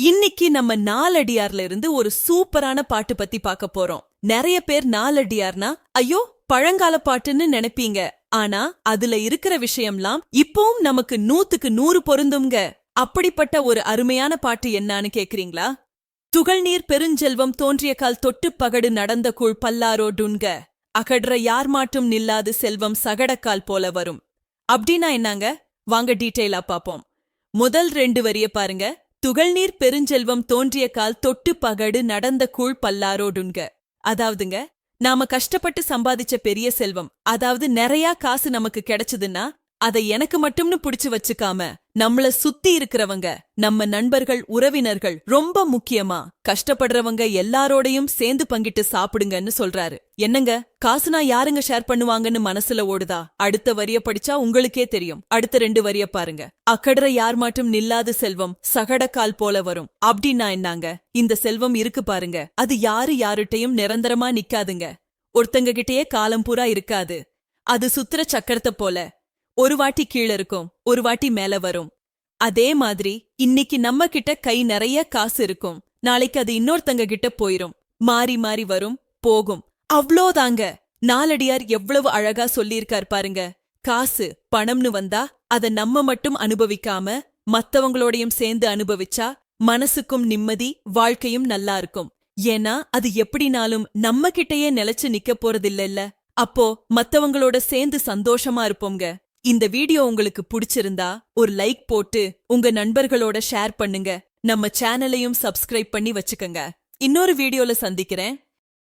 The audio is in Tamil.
இன்னைக்கு நம்ம நாலடியார்ல இருந்து ஒரு சூப்பரான பாட்டு பத்தி பார்க்க போறோம். நிறைய பேர் நாலடியார்னா ஐயோ பழங்கால பாட்டுன்னு நினைப்பீங்க. ஆனா அதுல இருக்கிற விஷயம்லாம் இப்பவும் நமக்கு நூத்துக்கு நூறு பொருந்துங்க அப்படிப்பட்ட ஒரு அருமையான பாட்டு என்னான்னு கேக்குறீங்களா? துகள்நீர் பெருஞ்செல்வம் தோன்றிய கால் தொட்டு பகடு நடந்த கூழ் பல்லாரோ டுன்க. அகடுற யார் மாட்டும் நில்லாது செல்வம் சகடக்கால் போல வரும். அப்படின்னா என்னங்க? வாங்க டீட்டெயிலா பாப்போம் முதல் ரெண்டு வரிய பாருங்க. துகள்நீர் பெருஞ்செல்வம் தோன்றிய கால் தொட்டு பகடு நடந்த கூழ் பல்லாரோடுங்க. அதாவதுங்க நாம கஷ்டப்பட்டு சம்பாதிச்ச பெரிய செல்வம் அதாவது நிறைய காசு நமக்கு கிடைச்சதுன்னா அதை எனக்கு மட்டும்னு புடிச்சு வச்சுக்காம நம்மள சுத்தி இருக்கிறவங்க நம்ம நண்பர்கள் உறவினர்கள் ரொம்ப முக்கியமா கஷ்டப்படுறவங்க எல்லாரோடையும் சேர்ந்து பங்கிட்டு சாப்பிடுங்கன்னு சொல்றாரு. என்னங்க காசுனா யாருங்க ஷேர் பண்ணுவாங்கன்னு மனசுல ஓடுதா? அடுத்த வரிய படிச்சா உங்களுக்கே தெரியும். அடுத்த ரெண்டு வரிய பாருங்க. அக்கடற யார் மாட்டும் நில்லாத செல்வம் சகடக்கால் போல வரும். அப்படின்னா என்னங்க? இந்த செல்வம் இருக்கு பாருங்க. அது யாரு யாருட்டையும் நிரந்தரமா நிக்காதுங்க. ஒருத்தங்க கிட்டயே காலம் பூரா இருக்காது. அது சுத்துற சக்கரத்தை போல. ஒரு வாட்டி கீழ இருக்கும் ஒரு வாட்டி மேல வரும். அதே மாதிரி இன்னைக்கு நம்ம கிட்ட கை நிறைய காசு இருக்கும். நாளைக்கு அது இன்னொருத்தங்க கிட்ட போயிரும். மாறி மாறி வரும் போகும். அவ்ளோதாங்க நாலடியார் எவ்வளவு அழகா சொல்லியிருக்கார் பாருங்க. காசு பணம்னு வந்தா அத நம்ம மட்டும் அனுபவிக்காம மத்தவங்களோடையும் சேர்ந்து அனுபவிச்சா மனசுக்கும் நிம்மதி வாழ்க்கையும் நல்லா இருக்கும். ஏன்னா அது எப்படினாலும் நம்ம கிட்டயே நிலைச்சு நிக்க போறதில்ல அப்போ மத்தவங்களோட சேர்ந்து சந்தோஷமா இருப்போங்க இந்த வீடியோ உங்களுக்கு பிடிச்சிருந்தா ஒரு லைக் போட்டு உங்க நண்பர்களோட ஷேர் பண்ணுங்க. நம்ம சேனலையும் சப்ஸ்கிரைப் பண்ணி வச்சுக்கங்க. இன்னொரு வீடியோல சந்திக்கிறேன்.